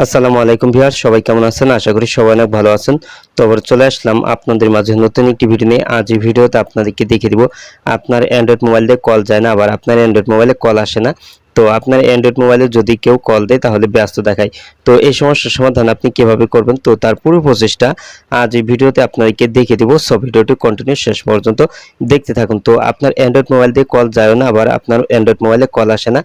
আসসালামু আলাইকুম ভিউয়ার সবাই কেমন আছেন? আশা করি সবাই অনেক ভালো আছেন। তো আবার চলে আসলাম আপনাদের মাঝে নতুন একটি ভিডিও নিয়ে। আজ এই ভিডিওতে আপনাদেরকে দেখিয়ে দিব, আপনার অ্যান্ড্রয়েড মোবাইল দিয়ে কল যায় না, আবার আপনার অ্যান্ড্রয়েড মোবাইলে কল আসে না। তো আপনার অ্যান্ড্রয়েড মোবাইলে যদি কেউ কল দেয়, তাহলে ব্যস্ত দেখায়। তো এই সমস্যার সমাধান আপনি কীভাবে করবেন? তো তার পুরো প্রচেষ্টা আজ এই ভিডিওতে আপনাদেরকে দেখিয়ে দিব। সব ভিডিওটি কন্টিনিউ শেষ পর্যন্ত দেখতে থাকুন। তো আপনার অ্যান্ড্রয়েড মোবাইল দিয়ে কল যায় না, আবার আপনার অ্যান্ড্রয়েড মোবাইলে কল আসে না।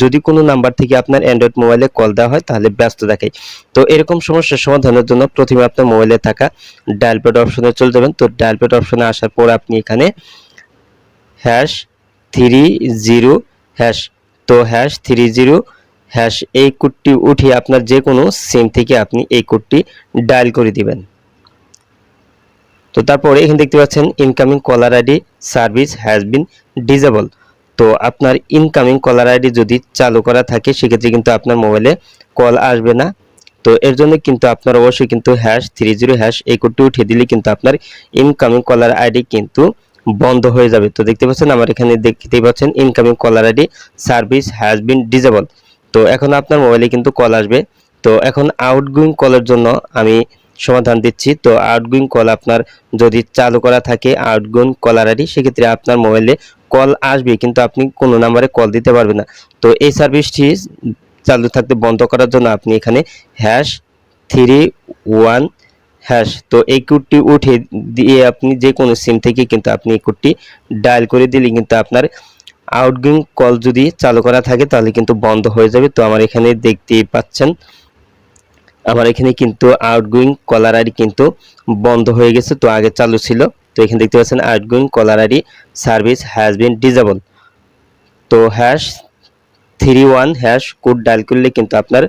যদি কোনো নাম্বার থেকে আপনার অ্যান্ড্রয়েড মোবাইলে কল দেওয়া হয়, তাহলে ব্যস্ত দেখায়। তো এরকম সমস্যার সমাধানের জন্য প্রথমে আপনার মোবাইলে থাকা ডায়াল প্যাড অপশনে চলে যাবেন। তো ডায়াল প্যাড অপশনে আসার পর আপনি এখানে হ্যাশ থ্রি জিরো হ্যাশ তো হ্যাশ থ্রি জিরো হ্যাশ এই কোডটি উঠিয়ে আপনার যে কোনো সিম থেকে আপনি এই কোডটি ডায়াল করে দিবেন। তো তারপরে এখানে দেখতে পাচ্ছেন incoming caller ID service has been disabled তো আপনার ইনকামিং কলার আইডি যদি চালু করা থাকে, সেক্ষেত্রে কিন্তু আপনার মোবাইলে কল আসবে না। তো এর জন্য কিন্তু আপনার অবশ্যই কিন্তু হ্যাশ থ্রি জিরো হ্যাশ এই কোডটি উঠিয়ে দিলে কিন্তু আপনার ইনকামিং কলার আইডি কিন্তু বন্ধ হয়ে যাবে। তো দেখতে পাচ্ছেন আমার এখানে দেখতেই পাচ্ছেন incoming caller ID service has been disabled তো এখন আপনার মোবাইলে কিন্তু কল আসবে। তো এখন আউটগোয়িং কলের জন্য আমি সমাধান দিচ্ছি। তো আউটগোয়িং কল আপনার যদি চালু করা থাকে আউটগোয়িং কলার আইডি সেক্ষেত্রে আপনার মোবাইলে কল আসবে, কিন্তু আপনি কোনো নাম্বারে কল দিতে পারবেন না। তো এই সার্ভিসটি চালু থাকতে বন্ধ করার জন্য আপনি এখানে হ্যাশ থ্রি ওয়ান হ্যাশ তো এই কোডটি উঠে দিয়ে আপনি যে কোনো সিম থেকে কিন্তু আপনি এই কোডটি ডায়াল করে দিলে কিন্তু আপনার আউটগোয়িং কল যদি চালু করা থাকে, তাহলে কিন্তু বন্ধ হয়ে যাবে। তো আমার এখানে দেখতেই পাচ্ছেন, আমার এখানে কিন্তু আউটগোয়িং কলার আইডি কিন্তু বন্ধ হয়ে গেছে, তো আগে চালু ছিল। তো এখানে দেখতে পাচ্ছেন outgoing caller ID service has been disabled তো hash three one hash code dial করলে কিন্তু আপনার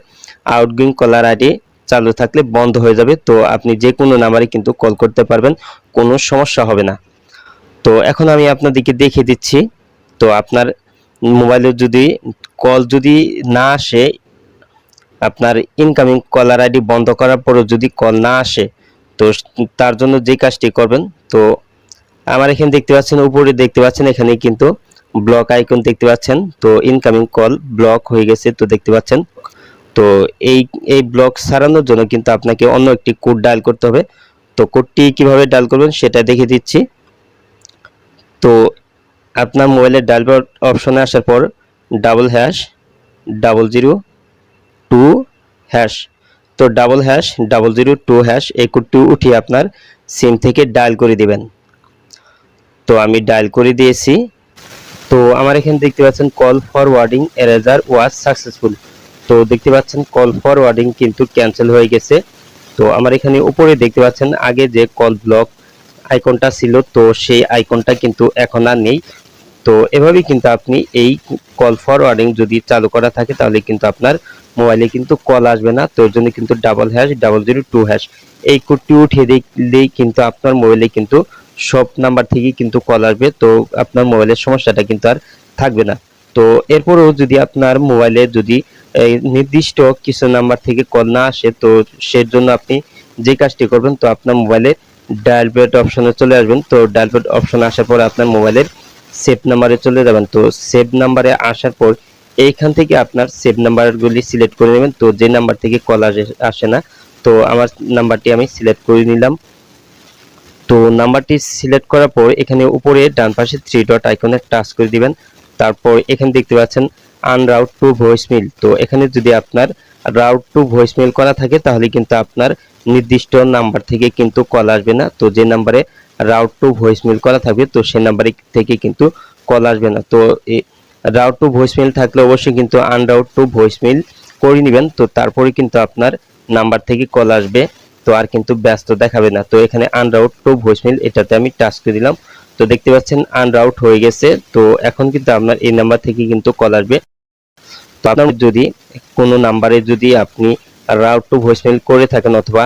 আউটগোয়িং কলার আইডি চালু থাকলে বন্ধ হয়ে যাবে। তো আপনি যে কোনো নাম্বারে কিন্তু কল করতে পারবেন, কোনো সমস্যা হবে না। তো এখন আমি আপনাদেরকে দেখিয়ে দিচ্ছি। তো আপনার মোবাইলে যদি কল যদি না আসে, আপনার ইনকামিং কলার আইডি বন্ধ করার পরও যদি কল না আসে, তো তার জন্য যে কাজটি করবেন, তো আমার এখানে দেখতে পাচ্ছেন, উপরে দেখতে পাচ্ছেন, এখানে কিন্তু ব্লক আইকন দেখতে পাচ্ছেন। তো ইনকামিং কল ব্লক হয়ে গেছে, তো দেখতে পাচ্ছেন। তো এই এই ব্লক সারানোর জন্য কিন্তু আপনাকে অন্য একটি কোড ডায়াল করতে হবে। তো কোডটি কীভাবে ডায়াল করবেন সেটা দেখে দিচ্ছি। তো আপনার মোবাইলের ডায়াল অপশনে আসার পর double hash double zero two hash তো double hash double zero two hash এই কোডটি উঠিয়ে আপনার সিম থেকে ডায়াল করে দিবেন। তো আমি ডায়াল করে দিয়েছি। তো আমার এখানে দেখতে পাচ্ছেন call forwarding erasure was successful তো দেখতে পাচ্ছেন কল ফরওয়ার্ডিং কিন্তু ক্যান্সেল হয়ে গেছে। তো আমার এখানে উপরে দেখতে পাচ্ছেন, আগে যে কল ব্লক আইকনটা ছিল, তো সেই আইকনটা কিন্তু এখন আর নেই। তো এভাবেই কিন্তু আপনি এই কল ফরওয়ার্ডিং যদি চালু করা থাকে, তাহলে কিন্তু আপনার মোবাইলে কিন্তু কল আসবে না। তো এর জন্য কিন্তু double hash double zero two hash এই কোডটি উঠিয়ে দিলেই কিন্তু আপনার মোবাইলে কিন্তু সব নাম্বার থেকেই কিন্তু কল আসবে। তো আপনার মোবাইলের সমস্যাটা কিন্তু আর থাকবে না। তো এরপরেও যদি আপনার মোবাইলে যদি নির্দিষ্ট কিছু নাম্বার থেকে কল না আসে, তো সের জন্য আপনি যে কাজটি করবেন, তো আপনার মোবাইলে ডায়াল প্যাড অপশনে চলে আসবেন। তো ডায়াল প্যাড অপশনে আসার পর আপনার মোবাইলের সেভ নাম্বারে চলে যাবেন। তো সেভ নাম্বারে আসার পর এইখান থেকে আপনার সেভ নাম্বারগুলি সিলেক্ট করে নেবেন। তো যে নাম্বার থেকে কল আসে না, তো আমার নাম্বারটি আমি সিলেক্ট করে নিলাম। তো নাম্বারটি সিলেক্ট করার পর এখানে উপরে ডান পাশে থ্রি ডট আইকনে টাচ করে দিবেন। তারপর এখানে দেখতে পাচ্ছেন আনরাউট টু ভয়েসমেল তো এখানে যদি আপনার রাউট টু ভয়েসমেল করা থাকে, তাহলে কিন্তু আপনার নির্দিষ্ট নাম্বার থেকে কিন্তু কল আসবে না। তো যে নাম্বারে রাউট টু ভয়েসমেল করা থাকবে, তো সেই নাম্বারে থেকে কিন্তু কল আসবে না। তো রাউট টু ভয়েসমেল থাকলে অবশ্যই কিন্তু আনরাউট টু ভয়েসমেল করে নেবেন। তো তারপরে কিন্তু আপনার নাম্বার থেকে কল আসবে, তো আর কিন্তু ব্যস্ত দেখাবে না। তো এখানে আনরাউট টু ভয়েসমেল এটাতে আমি টাচ করে দিলাম। তো দেখতে পাচ্ছেন আনরাউট হয়ে গেছে। তো এখন কিন্তু আপনার এই নাম্বার থেকে কিন্তু কল আসবে। তো আপনার যদি কোনো নাম্বারে যদি আপনি রাউট টু ভয়েসমেল করে থাকেন অথবা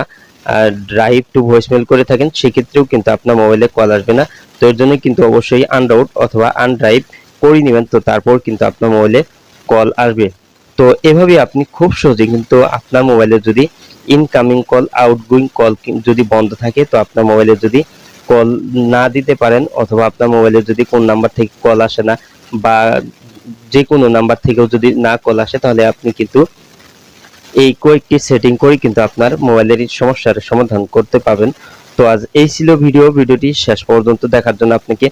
ড্রাইভ টু ভয়েসমেল করে থাকেন, সেক্ষেত্রেও কিন্তু আপনার মোবাইলে কল আসবে না। তো এর জন্য কিন্তু অবশ্যই আনরাউট অথবা আনড্রাইভ করে নেবেন, তো তারপর কিন্তু আপনার মোবাইলে কল আসবে। তো এভাবে আপনি খুব সহজে কিন্তু আপনার মোবাইলে যদি ইনকামিং কল আউটগোয়িং কল যদি বন্ধ থাকে, তো আপনার মোবাইলে যদি কল না দিতে পারেন, অথবা আপনার মোবাইলে যদি কোন নাম্বার থেকে কল আসে না, বা যে কোনো নাম্বার থেকেও যদি না কল আসে, তাহলে আপনি কিন্তু এই কয়েকটি সেটিং করে কিন্তু আপনার মোবাইলের সমস্যার সমাধান করতে পারবেন। তো আজ এই ছিল ভিডিও ভিডিওটি শেষ পর্যন্ত দেখার জন্য আপনাকে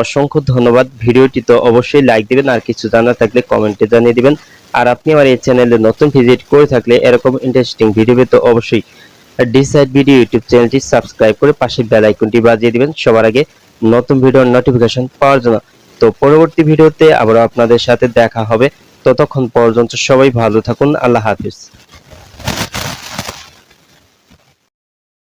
অসংখ্য ধন্যবাদ। ভিডিওটি তো অবশ্যই লাইক দিবেন, আর কিছু জানা থাকলে কমেন্টে জানিয়ে দিবেন। আর আপনি আমার এই চ্যানেলে নতুন ভিজিট করে থাকলে এরকম ইন্টারেস্টিং ভিডিও পেতে অবশ্যই ডিসাইড ভিডিও ইউটিউব চ্যানেলটি সাবস্ক্রাইব করে পাশে বেল আইকনটি বাজিয়ে দিবেন। সবার আগে নতুন ভিডিওর নোটিফিকেশন পাওয়ার জন্য। তো পরবর্তী ভিডিওতে আবারও আপনাদের সাথে দেখা হবে। ততক্ষণ পর্যন্ত সবাই ভালো থাকুন। আল্লাহ হাফিজ।